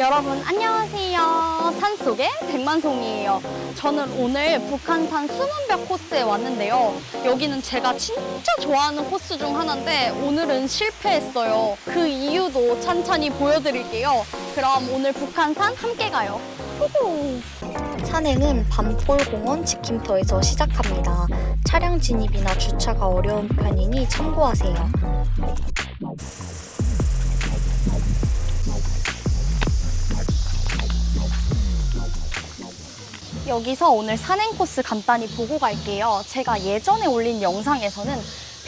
여러분 안녕하세요. 산속의 백만송이에요. 저는 오늘 북한산 수문벽 코스에 왔는데요. 여기는 제가 진짜 좋아하는 코스 중 하나인데 오늘은 실패했어요. 그 이유도 찬찬히 보여드릴게요. 그럼 오늘 북한산 함께 가요. 후후. 산행은 밤골공원 지킴터에서 시작합니다. 차량 진입이나 주차가 어려운 편이니 참고하세요. 여기서 오늘 산행 코스 간단히 보고 갈게요. 제가 예전에 올린 영상에서는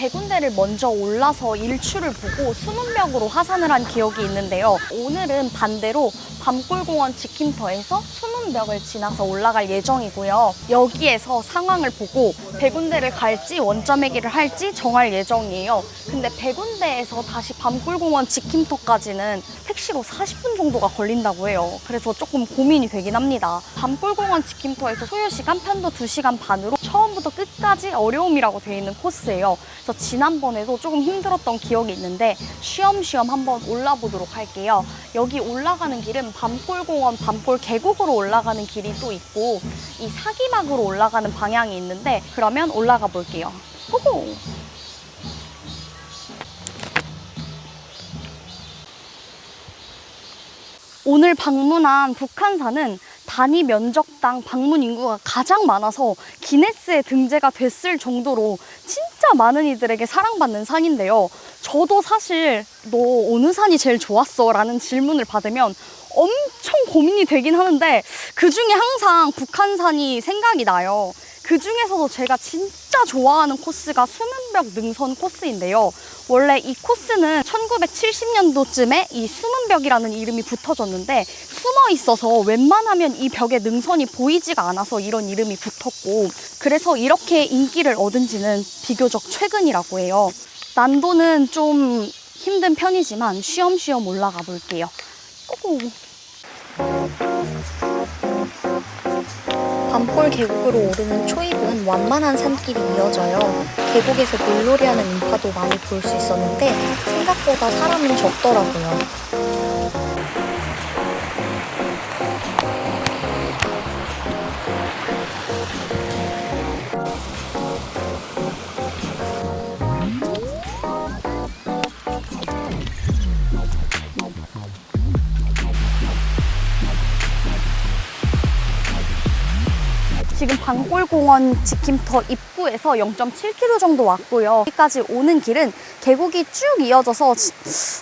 백운대를 먼저 올라서 일출을 보고 수문벽으로 하산을 한 기억이 있는데요. 오늘은 반대로 밤골공원 지킴터에서 수문벽을 지나서 올라갈 예정이고요. 여기에서 상황을 보고 백운대를 갈지 원점회기를 할지 정할 예정이에요. 근데 백운대에서 다시 밤골공원 지킴터까지는 택시로 40분 정도가 걸린다고 해요. 그래서 조금 고민이 되긴 합니다. 밤골공원 지킴터에서 소요 시간 편도 2시간 반으로 처음부터 끝까지 어려움이라고 되어 있는 코스예요. 그래서 지난번에도 조금 힘들었던 기억이 있는데 쉬엄쉬엄 한번 올라보도록 할게요. 여기 올라가는 길은 밤골공원 밤골 계곡으로 올라가는 길이 또 있고 이 사기막으로 올라가는 방향이 있는데 그러면 올라가 볼게요. 고고! 오늘 방문한 북한산은 단위 면적당 방문 인구가 가장 많아서 기네스에 등재가 됐을 정도로 진짜 많은 이들에게 사랑받는 산인데요. 저도 사실 너 어느 산이 제일 좋았어? 라는 질문을 받으면 엄청 고민이 되긴 하는데 그 중에 항상 북한산이 생각이 나요. 그 중에서도 제가 진짜 좋아하는 코스가 수문벽 능선 코스인데요. 원래 이 코스는 1970년도쯤에 이 수문벽이라는 이름이 붙어졌는데 숨어 있어서 웬만하면 이 벽에 능선이 보이지가 않아서 이런 이름이 붙었고 그래서 이렇게 인기를 얻은 지는 비교적 최근이라고 해요. 난도는 좀 힘든 편이지만 쉬엄쉬엄 올라가 볼게요. 고고. 밤골 계곡으로 오르는 초입은 완만한 산길이 이어져요. 계곡에서 물놀이하는 인파도 많이 볼 수 있었는데 생각보다 사람은 적더라고요. 지금 방골공원 지킴터 입구에서 0.7km 정도 왔고요. 여기까지 오는 길은 계곡이 쭉 이어져서 시,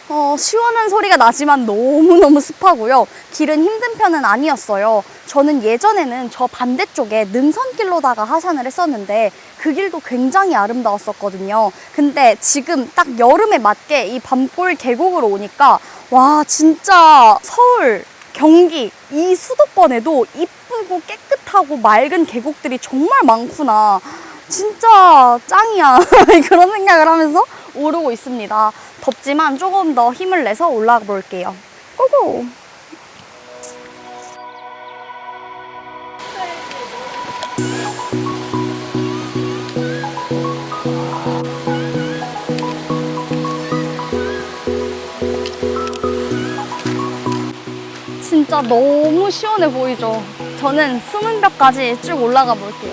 어, 시원한 소리가 나지만 너무너무 습하고요. 길은 힘든 편은 아니었어요. 저는 예전에는 저 반대쪽에 능선길로다가 하산을 했었는데 그 길도 굉장히 아름다웠었거든요. 근데 지금 딱 여름에 맞게 이 밤골 계곡으로 오니까 와 진짜 서울 경기 이 수도권에도 이쁘고 깨끗하고 맑은 계곡들이 정말 많구나. 진짜 짱이야. 그런 생각을 하면서 오르고 있습니다. 덥지만 조금 더 힘을 내서 올라가 볼게요. 고고! 진짜 너무 시원해 보이죠? 저는 수문벽까지 쭉 올라가 볼게요.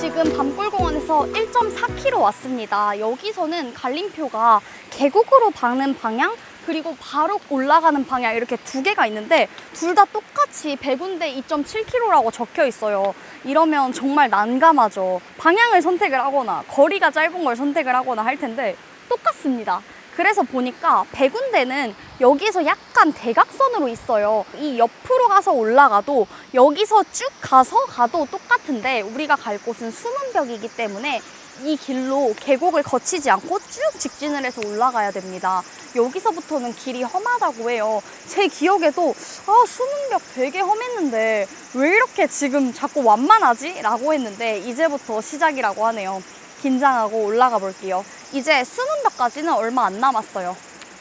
지금 밤골공원에서 1.4km 왔습니다. 여기서는 갈림표가 계곡으로 가는 방향 그리고 바로 올라가는 방향 이렇게 두 개가 있는데 둘 다 똑같이 100운대 2.7km라고 적혀 있어요. 이러면 정말 난감하죠. 방향을 선택을 하거나 거리가 짧은 걸 선택을 하거나 할 텐데 똑같습니다. 그래서 보니까 백운대는 여기에서 약간 대각선으로 있어요. 이 옆으로 가서 올라가도 여기서 쭉 가서 가도 똑같은데 우리가 갈 곳은 수문벽이기 때문에 이 길로 계곡을 거치지 않고 쭉 직진을 해서 올라가야 됩니다. 여기서부터는 길이 험하다고 해요. 제 기억에도 아 수문벽 되게 험했는데 왜 이렇게 지금 자꾸 완만하지? 라고 했는데 이제부터 시작이라고 하네요. 긴장하고 올라가 볼게요. 이제 수문벽까지는 얼마 안 남았어요.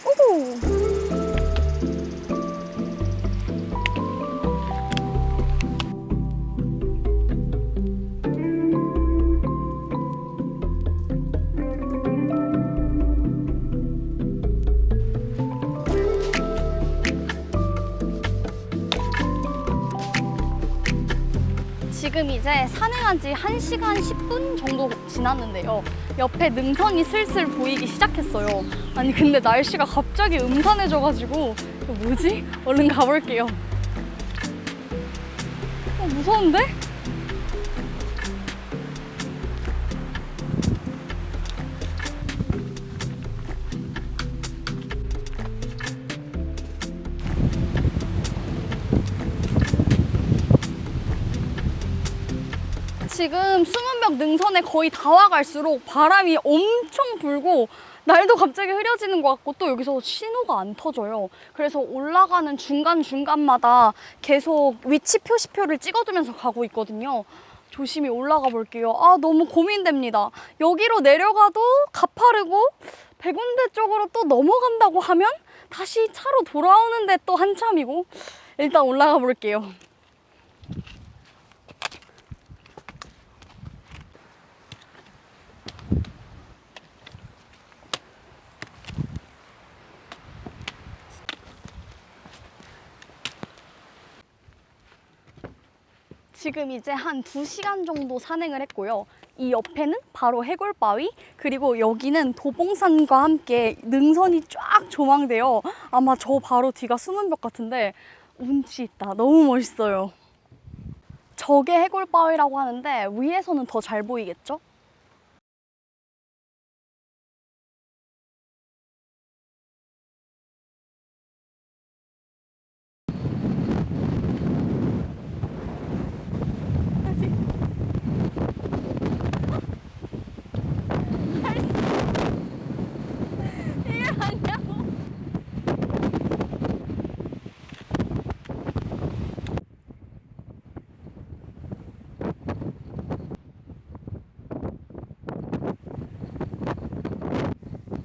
오고! 지금 이제 산행한 지 1시간 10분 정도 지났는데요. 옆에 능선이 슬슬 보이기 시작했어요. 아니, 근데 날씨가 갑자기 음산해져가지고, 뭐지? 얼른 가볼게요. 어, 무서운데? 지금 수문벽 능선에 거의 다 와갈수록 바람이 엄청 불고 날도 갑자기 흐려지는 것 같고 또 여기서 신호가 안 터져요. 그래서 올라가는 중간중간마다 계속 위치 표시표를 찍어두면서 가고 있거든요. 조심히 올라가 볼게요. 아, 너무 고민됩니다. 여기로 내려가도 가파르고 백운대 쪽으로 또 넘어간다고 하면 다시 차로 돌아오는데 또 한참이고 일단 올라가 볼게요. 지금 이제 한 2시간 정도 산행을 했고요. 이 옆에는 바로 해골바위, 그리고 여기는 도봉산과 함께 능선이 쫙 조망돼요. 아마 저 바로 뒤가 수문벽 같은데 운치 있다. 너무 멋있어요. 저게 해골바위라고 하는데 위에서는 더 잘 보이겠죠?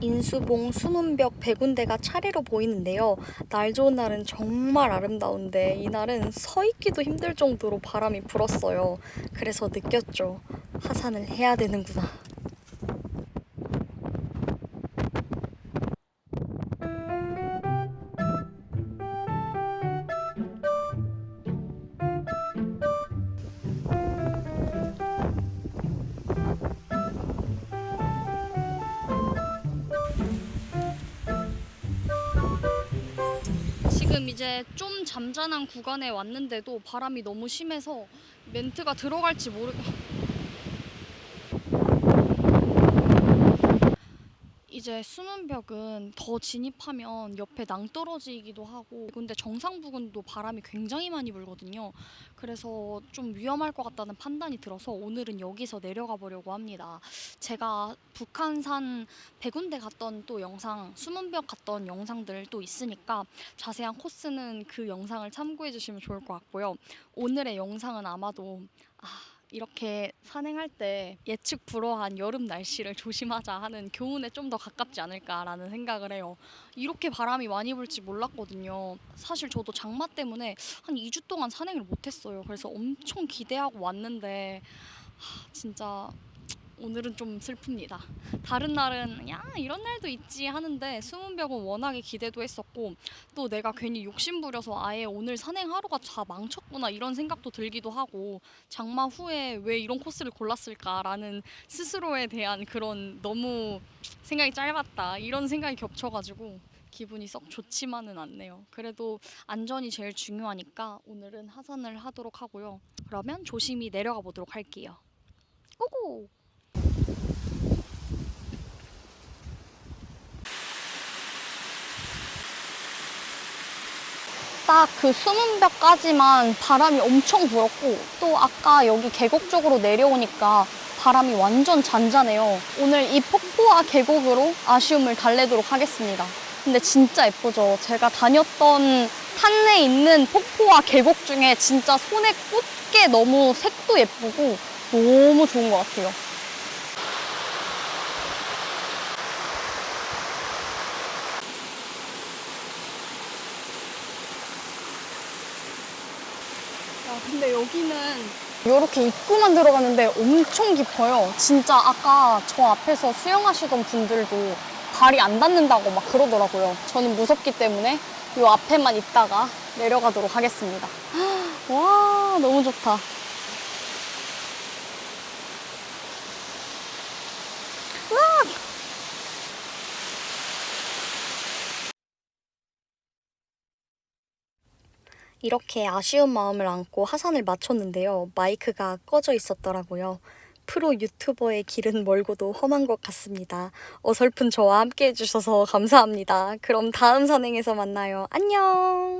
인수봉, 수문벽, 백운대가 차례로 보이는데요. 날 좋은 날은 정말 아름다운데 이날은 서 있기도 힘들 정도로 바람이 불었어요. 그래서 느꼈죠. 하산을 해야 되는구나. 지금 이제 좀 잠잠한 구간에 왔는데도 바람이 너무 심해서 멘트가 들어갈지 모르. 이제 수문벽은 더 진입하면 옆에 낭떠러지이기도 하고 근데 정상 부근도 바람이 굉장히 많이 불거든요. 그래서 좀 위험할 것 같다는 판단이 들어서 오늘은 여기서 내려가 보려고 합니다. 제가 북한산 백운대 갔던 또 영상, 수문벽 갔던 영상들 또 있으니까 자세한 코스는 그 영상을 참고해 주시면 좋을 것 같고요. 오늘의 영상은 아마도 아, 이렇게 산행할 때 예측 불허한 여름 날씨를 조심하자 하는 교훈에 좀 더 가깝지 않을까라는 생각을 해요. 이렇게 바람이 많이 불지 몰랐거든요. 사실 저도 장마 때문에 한 2주 동안 산행을 못했어요. 그래서 엄청 기대하고 왔는데 하, 진짜 오늘은 좀 슬픕니다. 다른 날은 야 이런 날도 있지 하는데 수문벽은 워낙에 기대도 했었고 또 내가 괜히 욕심 부려서 아예 오늘 산행 하루가 다 망쳤구나 이런 생각도 들기도 하고 장마 후에 왜 이런 코스를 골랐을까라는 스스로에 대한 그런 너무 생각이 짧았다 이런 생각이 겹쳐가지고 기분이 썩 좋지만은 않네요. 그래도 안전이 제일 중요하니까 오늘은 하산을 하도록 하고요. 그러면 조심히 내려가 보도록 할게요. 고고! 딱 그 수문벽까지만 바람이 엄청 불었고 또 아까 여기 계곡 쪽으로 내려오니까 바람이 완전 잔잔해요. 오늘 이 폭포와 계곡으로 아쉬움을 달래도록 하겠습니다. 근데 진짜 예쁘죠? 제가 다녔던 산에 있는 폭포와 계곡 중에 진짜 손에 꽂게 너무 색도 예쁘고 너무 좋은 것 같아요. 근데 여기는 이렇게 입구만 들어가는데 엄청 깊어요. 진짜 아까 저 앞에서 수영하시던 분들도 발이 안 닿는다고 막 그러더라고요. 저는 무섭기 때문에 이 앞에만 있다가 내려가도록 하겠습니다. 와, 너무 좋다. 이렇게 아쉬운 마음을 안고 하산을 마쳤는데요. 마이크가 꺼져 있었더라고요. 프로 유튜버의 길은 멀고도 험한 것 같습니다. 어설픈 저와 함께 해주셔서 감사합니다. 그럼 다음 선행에서 만나요. 안녕!